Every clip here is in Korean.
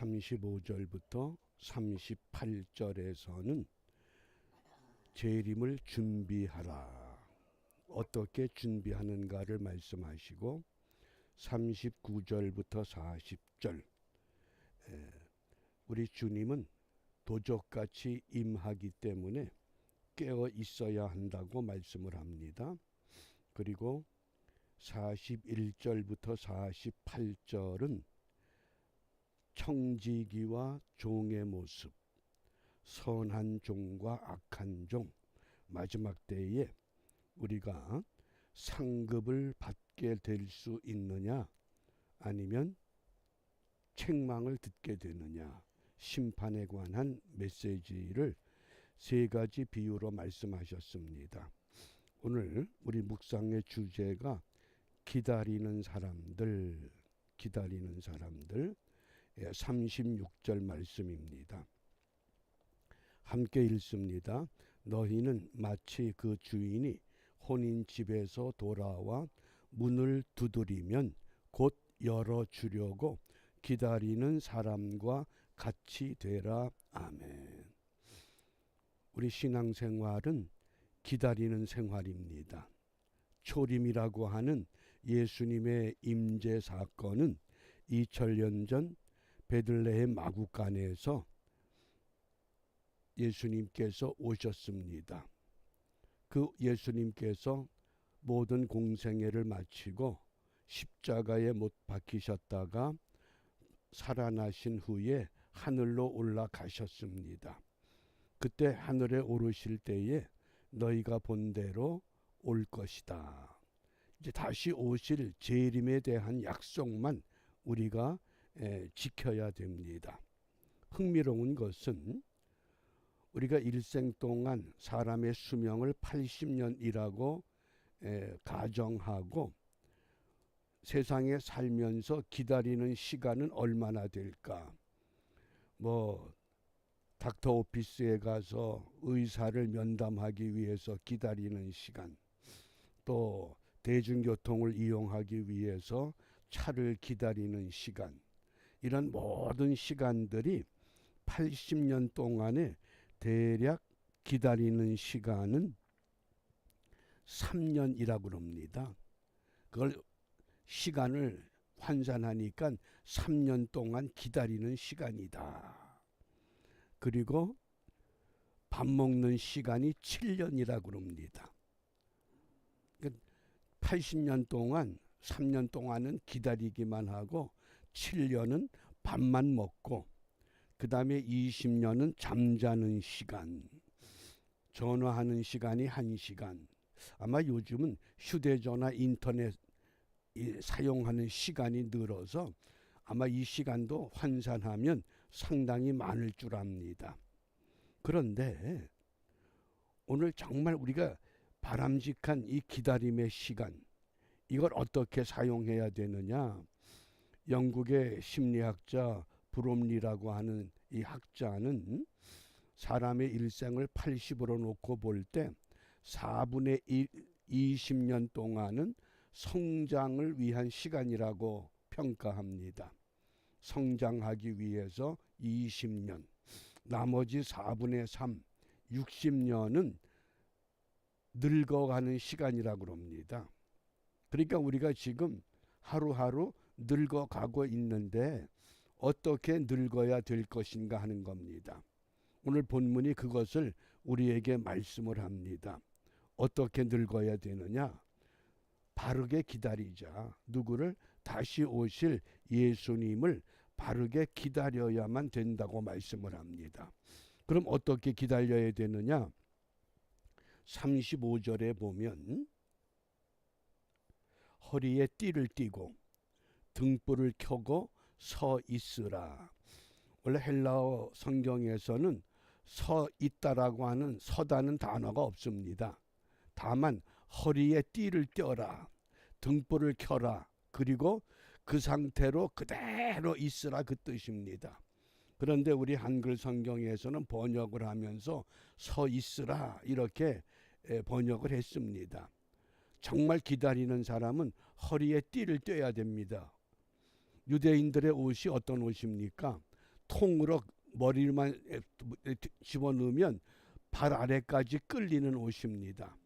35절부터 38절에서는 재림을 준비하라. 어떻게 준비하는가를 말씀하시고 39절부터 40절 우리 주님은 도적같이 임하기 때문에 깨어 있어야 한다고 말씀을 합니다. 그리고 41절부터 48절은 청지기와 종의 모습, 선한 종과 악한 종, 마지막 때에 우리가 상급을 받게 될 수 있느냐, 아니면 책망을 듣게 되느냐, 심판에 관한 메시지를 세 가지 비유로 말씀하셨습니다. 오늘 우리 묵상의 주제가 기다리는 사람들, 기다리는 사람들, 36절 말씀입니다. 함께 읽습니다. 너희는 마치 그 주인이 혼인 집에서 돌아와 문을 두드리면 곧 열어 주려고 기다리는 사람과 같이 되라. 아멘. 우리 신앙생활은 기다리는 생활입니다. 초림이라고 하는 예수님의 임재 사건은 2000년 전 베들레헴 마구간에서 예수님께서 오셨습니다. 그 예수님께서 모든 공생애를 마치고 십자가에 못 박히셨다가 살아나신 후에 하늘로 올라가셨습니다. 그때 하늘에 오르실 때에 너희가 본 대로 올 것이다. 이제 다시 오실 재림에 대한 약속만 우리가 에, 지켜야 됩니다. 흥미로운 것은 우리가 일생 동안 사람의 수명을 80년이라고 에, 가정하고 세상에 살면서 기다리는 시간은 얼마나 될까? 뭐 닥터 오피스에 가서 의사를 면담하기 위해서 기다리는 시간, 또 대중교통을 이용하기 위해서 차를 기다리는 시간, 이런 모든 시간들이 80년 동안에 대략 기다리는 시간은 3년이라고 그럽니다. 그걸 시간을 환산하니까 3년 동안 기다리는 시간이다. 그리고 밥 먹는 시간이 7년이라고 그럽니다. 80년 동안 3년 동안은 기다리기만 하고 7년은 밥만 먹고 그 다음에 20년은 잠자는 시간, 전화하는 시간이 1시간. 아마 요즘은 휴대전화, 인터넷 사용하는 시간이 늘어서 아마 이 시간도 환산하면 상당히 많을 줄 압니다. 그런데 오늘 정말 우리가 바람직한 이 기다림의 시간, 이걸 어떻게 사용해야 되느냐? 영국의 심리학자 브롬리라고 하는 이 학자는 사람의 일생을 80으로 놓고 볼 때 4분의 1, 20년 동안은 성장을 위한 시간이라고 평가합니다. 성장하기 위해서 20년, 나머지 4분의 3, 60년은 늙어가는 시간이라고 합니다. 그러니까 우리가 지금 하루하루 늙어가고 있는데 어떻게 늙어야 될 것인가 하는 겁니다. 오늘 본문이 그것을 우리에게 말씀을 합니다. 어떻게 늙어야 되느냐? 바르게 기다리자. 누구를 다시 오실 예수님을 바르게 기다려야만 된다고 말씀을 합니다. 그럼 어떻게 기다려야 되느냐? 35절에 보면 허리에 띠를 띠고 등불을 켜고 서 있으라. 원래 헬라어 성경에서는 서 있다라고 하는 서다는 단어가 없습니다. 다만 허리에 띠를 떼어라. 등불을 켜라. 그리고 그 상태로 그대로 있으라 그 뜻입니다. 그런데 우리 한글 성경에서는 번역을 하면서 서 있으라 이렇게 번역을 했습니다. 정말 기다리는 사람은 허리에 띠를 떼야 됩니다. 유대인들의 옷이 어떤 옷입니까? 통으로 머리만 집어넣으면 발 아래까지 끌리는 옷입니다.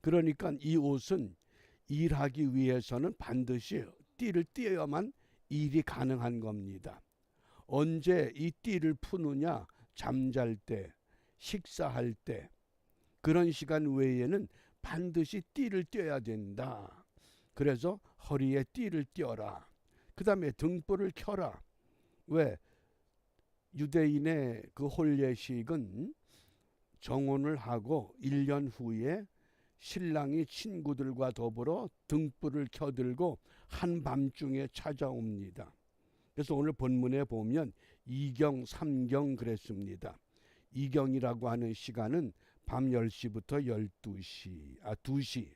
그러니까 이 옷은 일하기 위해서는 반드시 띠를 띄어야만 일이 가능한 겁니다. 언제 이 띠를 푸느냐? 잠잘 때, 식사할 때, 그런 시간 외에는 반드시 띠를 띄어야 된다. 그래서 허리에 띠를 띄어라. 그 다음에 등불을 켜라. 왜? 유대인의 그 혼례식은 정혼을 하고 1년 후에 신랑이 친구들과 더불어 등불을 켜들고 한밤중에 찾아옵니다. 그래서 오늘 본문에 보면 이경, 삼경 그랬습니다. 이경이라고 하는 시간은 밤 10시부터 12시, 아 2시.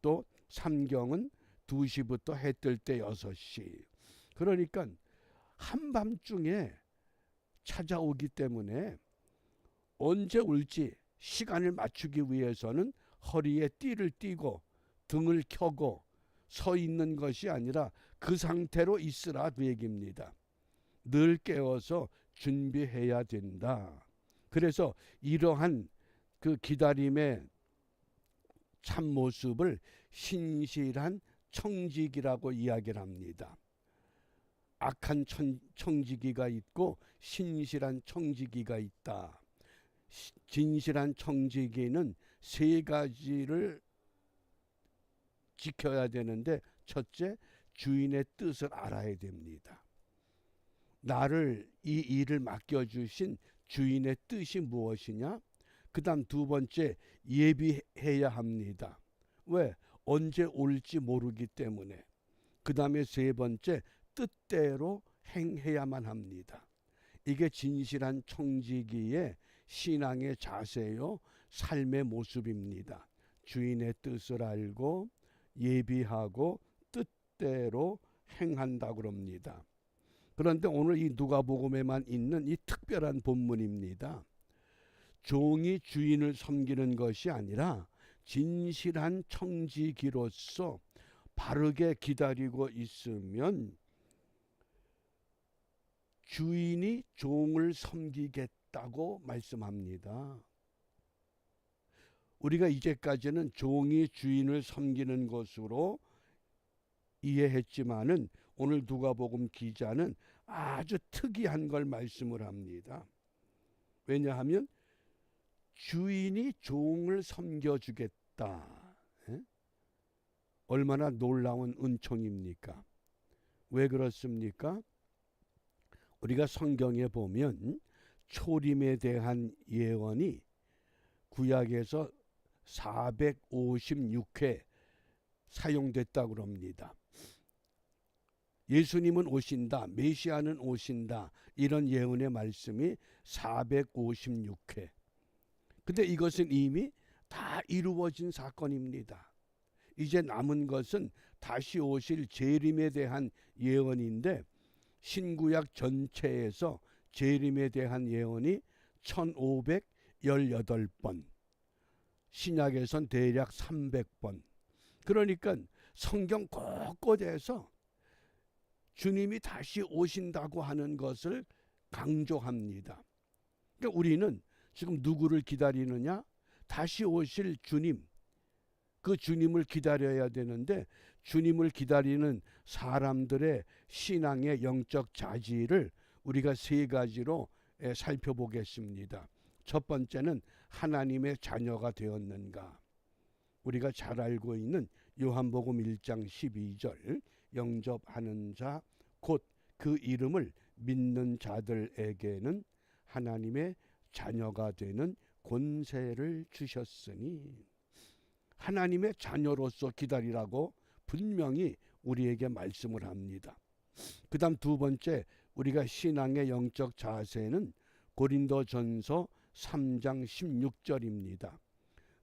또 삼경은 2시부터 해 뜰 때 6시. 그러니까 한밤중에 찾아오기 때문에 언제 올지 시간을 맞추기 위해서는 허리에 띠를 띠고 등을 켜고 서 있는 것이 아니라 그 상태로 있으라 그 얘기입니다. 늘 깨워서 준비해야 된다. 그래서 이러한 그 기다림의 참 모습을 신실한 청지기라고 이야기를 합니다. 악한 천, 청지기가 있고 신실한 청지기가 있다. 진실한 청지기는 세 가지를 지켜야 되는데 첫째 주인의 뜻을 알아야 됩니다. 나를 이 일을 맡겨 주신 주인의 뜻이 무엇이냐? 그 다음 두 번째 예비해야 합니다. 왜? 언제 올지 모르기 때문에. 그 다음에 세 번째 뜻대로 행해야만 합니다. 이게 진실한 청지기의 신앙의 자세요, 삶의 모습입니다. 주인의 뜻을 알고 예비하고 뜻대로 행한다 그럽니다. 그런데 오늘 이 누가복음에만 있는 이 특별한 본문입니다. 종이 주인을 섬기는 것이 아니라 진실한 청지기로서 바르게 기다리고 있으면 주인이 종을 섬기겠다고 말씀합니다. 우리가 이제까지는 종이 주인을 섬기는 것으로 이해했지만은 오늘 누가복음 기자는 아주 특이한 걸 말씀을 합니다. 왜냐하면 주인이 종을 섬겨주겠다. 에? 얼마나 놀라운 은총입니까? 왜 그렇습니까? 우리가 성경에 보면 초림에 대한 예언이 구약에서 456회 사용됐다고 합니다. 예수님은 오신다, 메시아는 오신다, 이런 예언의 말씀이 456회. 근데 이것은 이미 다 이루어진 사건입니다. 이제 남은 것은 다시 오실 재림에 대한 예언인데 신구약 전체에서 재림에 대한 예언이 1518번, 신약에선 대략 300번. 그러니까 성경 곳곳에서 주님이 다시 오신다고 하는 것을 강조합니다. 그러니까 우리는 지금 누구를 기다리느냐? 다시 오실 주님. 그 주님을 기다려야 되는데 주님을 기다리는 사람들의 신앙의 영적 자질을 우리가 세 가지로 살펴보겠습니다. 첫 번째는 하나님의 자녀가 되었는가. 우리가 잘 알고 있는 요한복음 1장 12절 영접하는 자 곧 그 이름을 믿는 자들에게는 하나님의 자녀가 되는 권세를 주셨으니 하나님의 자녀로서 기다리라고 분명히 우리에게 말씀을 합니다. 그 다음 두 번째 우리가 신앙의 영적 자세는 고린도 전서 3장 16절입니다.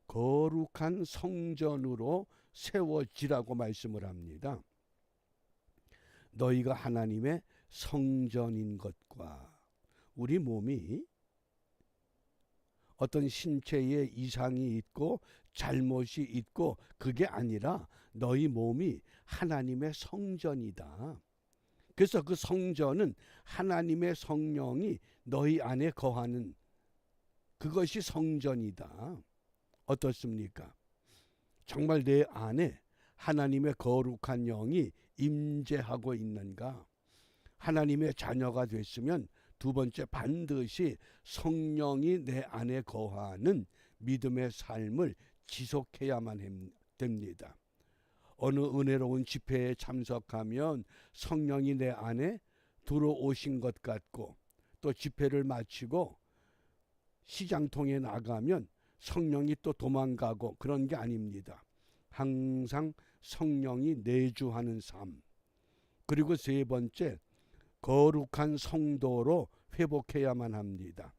거룩한 성전으로 세워지라고 말씀을 합니다. 너희가 하나님의 성전인 것과 우리 몸이 어떤 신체에 이상이 있고 잘못이 있고 그게 아니라 너희 몸이 하나님의 성전이다. 그래서 그 성전은 하나님의 성령이 너희 안에 거하는 그것이 성전이다. 어떻습니까? 정말 내 안에 하나님의 거룩한 영이 임재하고 있는가? 하나님의 자녀가 됐으면 두 번째 반드시 성령이 내 안에 거하는 믿음의 삶을 지속해야만 됩니다. 어느 은혜로운 집회에 참석하면 성령이 내 안에 들어오신 것 같고 또 집회를 마치고 시장통에 나가면 성령이 또 도망가고 그런 게 아닙니다. 항상 성령이 내주하는 삶. 그리고 세 번째, 거룩한 성도로 회복해야만 합니다.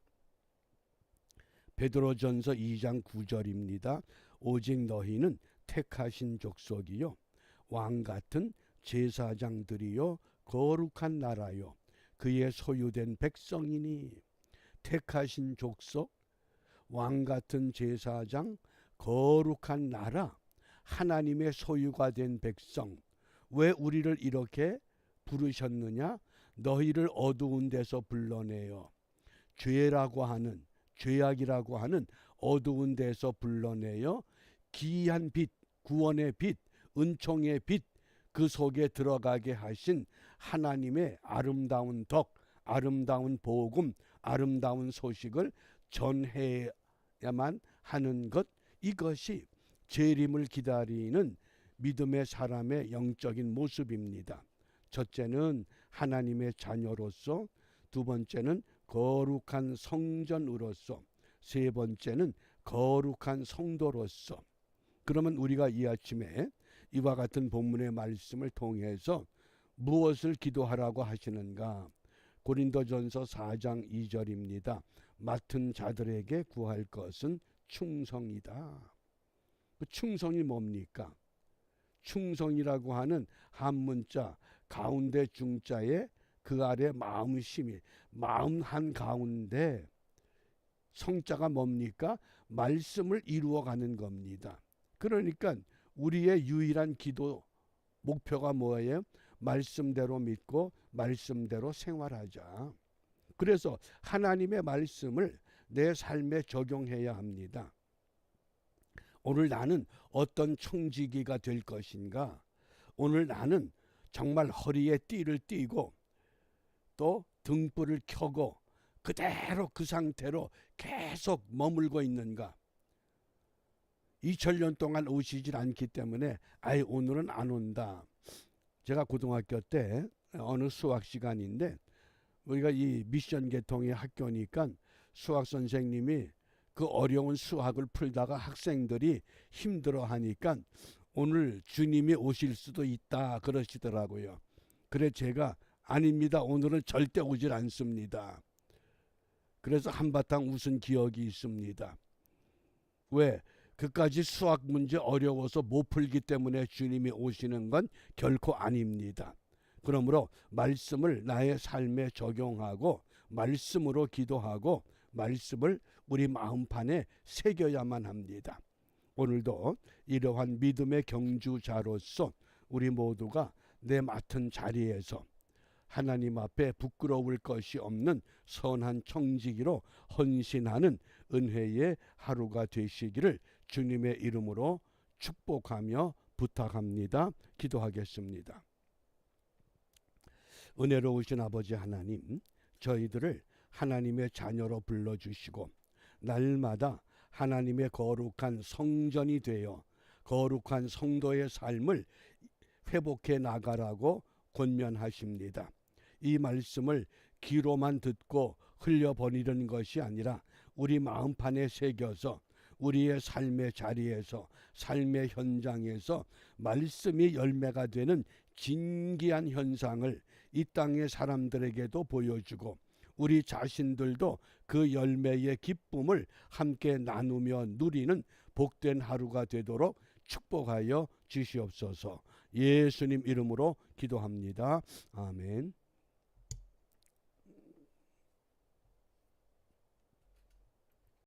베드로전서 2장 9절입니다. 오직 너희는 택하신 족속이요 왕 같은 제사장들이요 거룩한 나라요 그의 소유된 백성이니 택하신 족속 왕 같은 제사장 거룩한 나라 하나님의 소유가 된 백성 왜 우리를 이렇게 부르셨느냐 너희를 어두운 데서 불러내어 죄라고 하는 죄악이라고 하는 어두운 데서 불러내어 기이한 빛, 구원의 빛, 은총의 빛, 그 속에 들어가게 하신 하나님의 아름다운 덕, 아름다운 복음, 아름다운 소식을 전해야만 하는 것, 이것이 재림을 기다리는 믿음의 사람의 영적인 모습입니다. 첫째는 하나님의 자녀로서, 두 번째는 거룩한 성전으로서, 세 번째는 거룩한 성도로서, 그러면 우리가 이 아침에 이와 같은 본문의 말씀을 통해서 무엇을 기도하라고 하시는가? 고린도전서 4장 2절입니다. 맡은 자들에게 구할 것은 충성이다. 그 충성이 뭡니까? 충성이라고 하는 한 문자 가운데 중자에 그 아래 마음 심이 마음 한 가운데 성자가 뭡니까? 말씀을 이루어 가는 겁니다. 그러니까 우리의 유일한 기도 목표가 뭐예요? 말씀대로 믿고 말씀대로 생활하자. 그래서 하나님의 말씀을 내 삶에 적용해야 합니다. 오늘 나는 어떤 청지기가 될 것인가? 오늘 나는 정말 허리에 띠를 띠고 또 등불을 켜고 그대로 그 상태로 계속 머물고 있는가? 2000년 동안 오시질 않기 때문에 아예 오늘은 안 온다. 제가 고등학교 때 어느 수학 시간인데 우리가 이 미션 계통의 학교니까 수학 선생님이 그 어려운 수학을 풀다가 학생들이 힘들어 하니까 오늘 주님이 오실 수도 있다 그러시더라고요. 그래 제가 아닙니다. 오늘은 절대 오질 않습니다. 그래서 한바탕 웃은 기억이 있습니다. 왜? 그까지 수학 문제 어려워서 못 풀기 때문에 주님이 오시는 건 결코 아닙니다. 그러므로 말씀을 나의 삶에 적용하고 말씀으로 기도하고 말씀을 우리 마음판에 새겨야만 합니다. 오늘도 이러한 믿음의 경주자로서 우리 모두가 내 맡은 자리에서 하나님 앞에 부끄러울 것이 없는 선한 청지기로 헌신하는 은혜의 하루가 되시기를 주님의 이름으로 축복하며 부탁합니다. 기도하겠습니다. 은혜로우신 아버지 하나님, 저희들을 하나님의 자녀로 불러주시고, 날마다 하나님의 거룩한 성전이 되어 거룩한 성도의 삶을 회복해 나가라고 권면하십니다. 이 말씀을 귀로만 듣고 흘려버리는 것이 아니라 우리 마음판에 새겨서 우리의 삶의 자리에서 삶의 현장에서 말씀이 열매가 되는 진기한 현상을 이 땅의 사람들에게도 보여주고 우리 자신들도 그 열매의 기쁨을 함께 나누며 누리는 복된 하루가 되도록 축복하여 주시옵소서. 예수님 이름으로 기도합니다. 아멘.